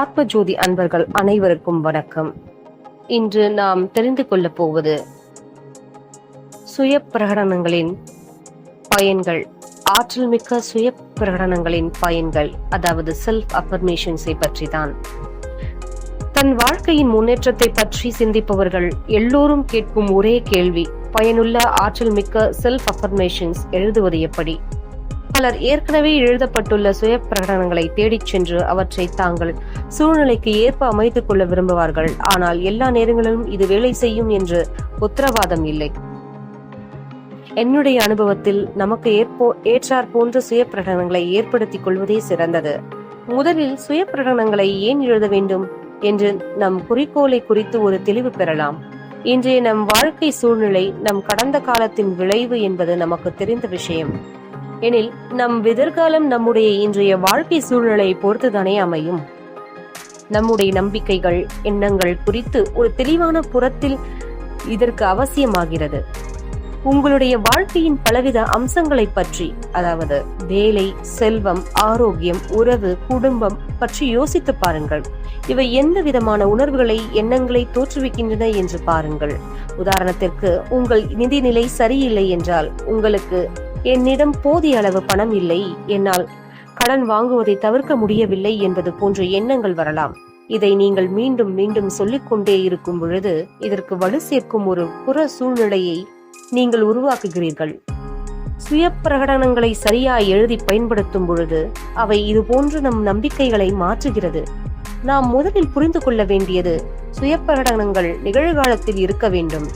ஆத்மஜோதி அன்பர்கள் அனைவருக்கும் வணக்கம். இன்று நாம் தெரிந்து கொள்ளப் போவது சுய பிரகடனங்களின் பயன்கள் ஆற்றல் மிக்க சுய பிரகடனங்களின் பயன்கள் அதாவது செல்ஃப் அஃபர்மேஷன்ஸை பற்றி தான் தன் வாழ்க்கையின் முன்னேற்றத்தை பற்றி சிந்திப்பவர்கள் எல்லோரும் கேட்கும் ஒரே கேள்வி பயனுள்ள ஆற்றல் மிக்க செல்ஃப் அஃபர்மேஷன்ஸ் எழுதுவது எப்படி? பலர் ஏற்கனவே எழுதப்பட்டுள்ள சுய பிரகடனங்களை தேடிச் சென்று அவற்றை தாங்கள் சூழ்நிலைக்கு ஏற்ப அமைத்துக் கொள்ள விரும்புவார்கள். ஆனால் எல்லா நேரங்களிலும் இது வேலை செய்யும் என்று உத்தரவாதம் இல்லை. என்னுடைய அனுபவத்தில் நமக்கு ஏற்போ ஏற்றார் போன்ற சுய பிரகடனங்களை ஏற்படுத்திக் கொள்வதே சிறந்தது. முதலில் சுய பிரகடனங்களை ஏன் எழுத வேண்டும் என்று நம் குறிக்கோளை குறித்து ஒரு தெளிவு பெறலாம். இன்றைய நம் வாழ்க்கை சூழ்நிலை நம் கடந்த காலத்தின் விளைவு என்பது நமக்கு தெரிந்த விஷயம். எனில் நம் எதிர்காலம் நம்முடைய இன்றைய வாழ்க்கை சூழ்நிலையை பொறுத்துதானே அமையும். நம்முடைய நம்பிக்கைகள் எண்ணங்கள் குறித்து ஒரு தெளிவான புறத்தில் இதற்கு அவசியமாகிறது. உங்களுடைய வாழ்க்கையின் பலவித அம்சங்களை பற்றி அதாவது வேலை செல்வம் ஆரோக்கியம் உறவு குடும்பம் பற்றி யோசித்து பாருங்கள். இவை எந்த விதமான உணர்வுகளை எண்ணங்களை தோற்றுவிக்கின்றன என்று பாருங்கள். உதாரணத்திற்கு உங்கள் நிதிநிலை சரியில்லை என்றால் உங்களுக்கு என்னிடம் போதிய அளவு பணம் இல்லை. என்னால் கடன் வாங்குவதை தவிர்க்க முடியவில்லை என்பது போன்ற எண்ணங்கள் வரலாம். இதை நீங்கள் மீண்டும் மீண்டும் சொல்லிக் கொண்டே இருக்கும் பொழுது இதற்கு வலு சேர்க்கும் ஒரு புற சூழ்நிலையை நீங்கள் உருவாக்குகிறீர்கள். சுய பிரகடனங்களை சரியாய் எழுதி பயன்படுத்தும் பொழுது அவை இது போன்று நம் நம்பிக்கைகளை மாற்றுகிறது. நாம் முதலில் புரிந்து கொள்ள வேண்டியது சுய பிரகடனங்கள் நிகழ்காலத்தில் இருக்க வேண்டும்.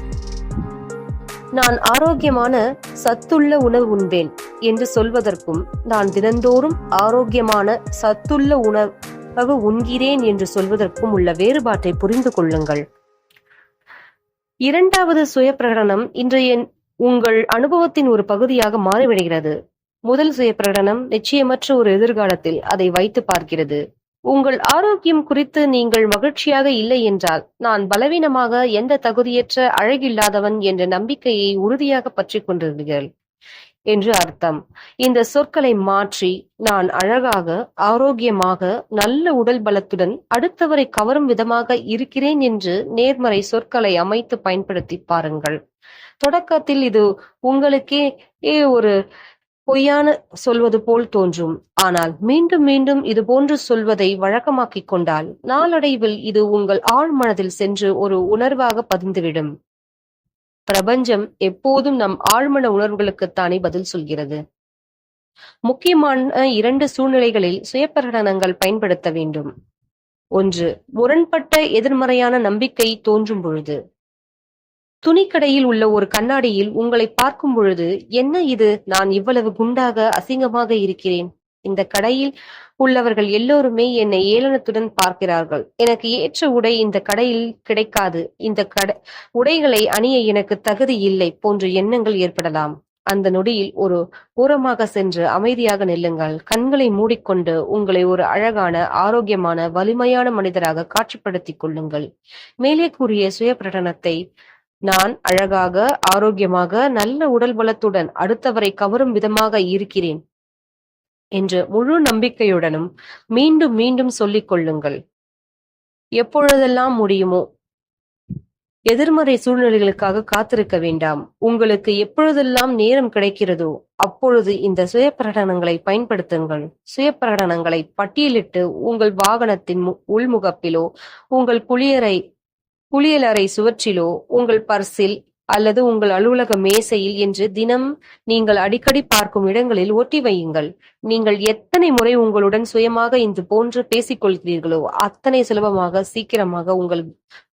நான் ஆரோக்கியமான சத்துள்ள உணவு உண்பேன் என்று சொல்வதற்கும் நான் தினந்தோறும் ஆரோக்கியமான சத்துள்ள உணவு உண்கிறேன் என்று சொல்வதற்கும் உள்ள வேறுபாட்டை புரிந்து கொள்ளுங்கள். இரண்டாவது சுய பிரகடனம் இன்றைய உங்கள் அனுபவத்தின் ஒரு பகுதியாக மாறிவிடுகிறது. முதல் சுய பிரகடனம் நிச்சயமற்ற ஒரு எதிர்காலத்தில் அதை வைத்து பார்க்கிறது. உங்கள் ஆரோக்கியம் குறித்து நீங்கள் மகிழ்ச்சியாக இல்லை என்றால் நான் பலவீனமாக எந்த தகுதியற்ற அழகில்லாதவன் என்ற நம்பிக்கையை உறுதியாக பற்றி கொண்டிருக்கிறீர்கள் என்று அர்த்தம். இந்த சொற்களை மாற்றி நான் அழகாக ஆரோக்கியமாக நல்ல உடல் பலத்துடன் அடுத்தவரை கவரும் விதமாக இருக்கிறேன் என்று நேர்மறை சொற்களை அமைத்து பயன்படுத்தி பாருங்கள். தொடக்கத்தில் இது உங்களுக்கே ஒரு பொய்யான சொல்வது போல் தோன்றும். ஆனால் மீண்டும் மீண்டும் இது போன்று சொல்வதை வழக்கமாக்கிக் கொண்டால் நாளடைவில் இது உங்கள் ஆழ் மனதில் சென்று ஒரு உணர்வாக பதிந்துவிடும். பிரபஞ்சம் எப்போதும் நம் ஆழ்மன உணர்வுகளுக்குத்தானே பதில் சொல்கிறது. முக்கியமான இரண்டு சூழ்நிலைகளில் சுயப்பிரகடனங்கள் பயன்படுத்த வேண்டும். ஒன்று முரண்பட்ட எதிர்மறையான நம்பிக்கை தோன்றும் பொழுது. துணிக்கடையில் உள்ள ஒரு கண்ணாடியில் உங்களை பார்க்கும் பொழுது என்ன இது? நான் இவ்வளவு குண்டாக அசிங்கமாக இருக்கிறேன். இந்த கடையில் உள்ளவர்கள் எல்லோருமே என்னை ஏளனத்துடன் பார்க்கிறார்கள். எனக்கு ஏற்ற உடை இந்த கடையில் கிடைக்காது. இந்த கடை உடைகளை அணிய எனக்கு தகுதி இல்லை போன்ற எண்ணங்கள் ஏற்படலாம். அந்த நொடியில் ஒரு ஓரமாக சென்று அமைதியாக நில்லுங்கள். கண்களை மூடிக்கொண்டு உங்களை ஒரு அழகான ஆரோக்கியமான வலிமையான மனிதராக காட்சிப்படுத்திக் கொள்ளுங்கள். மேலே கூறிய சுய பிரகடனத்தை நான் அழகாக ஆரோக்கியமாக நல்ல உடல் பலத்துடன் அடுத்தவரை கவரும் விதமாக இருக்கிறேன் என்று முழு நம்பிக்கையுடனும் மீண்டும் மீண்டும் சொல்லிக் கொள்ளுங்கள். எப்பொழுதெல்லாம் முடியுமோ எதிர்மறை சூழ்நிலைகளுக்காக காத்திருக்க வேண்டாம். உங்களுக்கு எப்பொழுதெல்லாம் நேரம் கிடைக்கிறதோ அப்பொழுது இந்த சுய பிரகடனங்களை பயன்படுத்துங்கள். சுய பிரகடனங்களை பட்டியலிட்டு உங்கள் வாகனத்தின் உள்முகப்பிலோ உங்கள் குளியரை குளியலறை சுவற்றிலோ உங்கள் பர்சில் அல்லது உங்கள் அலுவலக மேசையில் என்று தினம் நீங்கள் அடிக்கடி பார்க்கும் இடங்களில் ஒட்டி வையுங்கள். நீங்கள் எத்தனை முறை உங்களுடன் சுயமாக இது போன்று பேசிக்கொள்கிறீர்களோ அத்தனை சுலபமாக சீக்கிரமாக உங்கள்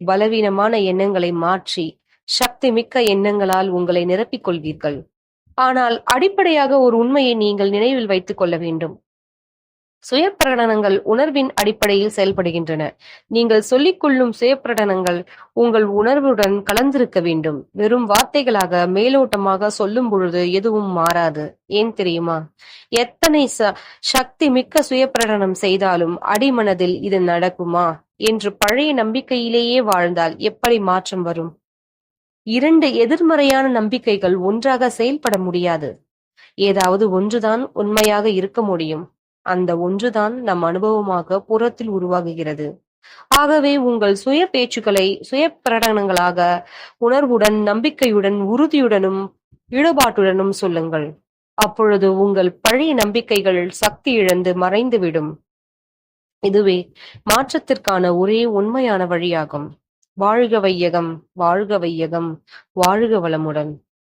பலவீனமான எண்ணங்களை மாற்றி சக்தி மிக்க எண்ணங்களால் உங்களை நிரப்பிக் கொள்வீர்கள் ஆனால் அடிப்படையாக ஒரு உண்மையை நீங்கள் நினைவில் வைத்துக் கொள்ள வேண்டும். சுய பிரகடனங்கள் உணர்வின் அடிப்படையில் செயல்படுகின்றன. நீங்கள் சொல்லிக்கொள்ளும் சுய பிரகடனங்கள் உங்கள் உணர்வுடன் கலந்திருக்க வேண்டும். வெறும் வார்த்தைகளாக மேலோட்டமாக சொல்லும் பொழுது எதுவும் மாறாது. ஏன் தெரியுமா? எத்தனை சக்தி மிக்க சுய பிரகடனம் செய்தாலும் அடிமனதில் இது நடக்குமா? என்று பழைய நம்பிக்கையிலேயே வாழ்ந்தால் எப்படி மாற்றம் வரும்? இரண்டு எதிர்மறையான நம்பிக்கைகள் ஒன்றாக செயல்பட முடியாது. ஏதாவது ஒன்றுதான் உண்மையாக இருக்க முடியும். அந்த ஒன்றுதான் நம் அனுபவமாக புறத்தில் உருவாகுகிறது. ஆகவே உங்கள் சுய பேச்சுக்களை சுய பிரகடனங்களாக உணர்வுடன் நம்பிக்கையுடன் உறுதியுடனும் ஈடுபாட்டுடனும் சொல்லுங்கள். அப்பொழுது உங்கள் பழைய நம்பிக்கைகள் சக்தி இழந்து மறைந்துவிடும். இதுவே மாற்றத்திற்கான ஒரே உண்மையான வழியாகும். வாழ்க வையகம் வாழ்க வையகம் வாழ்க வளமுடன்.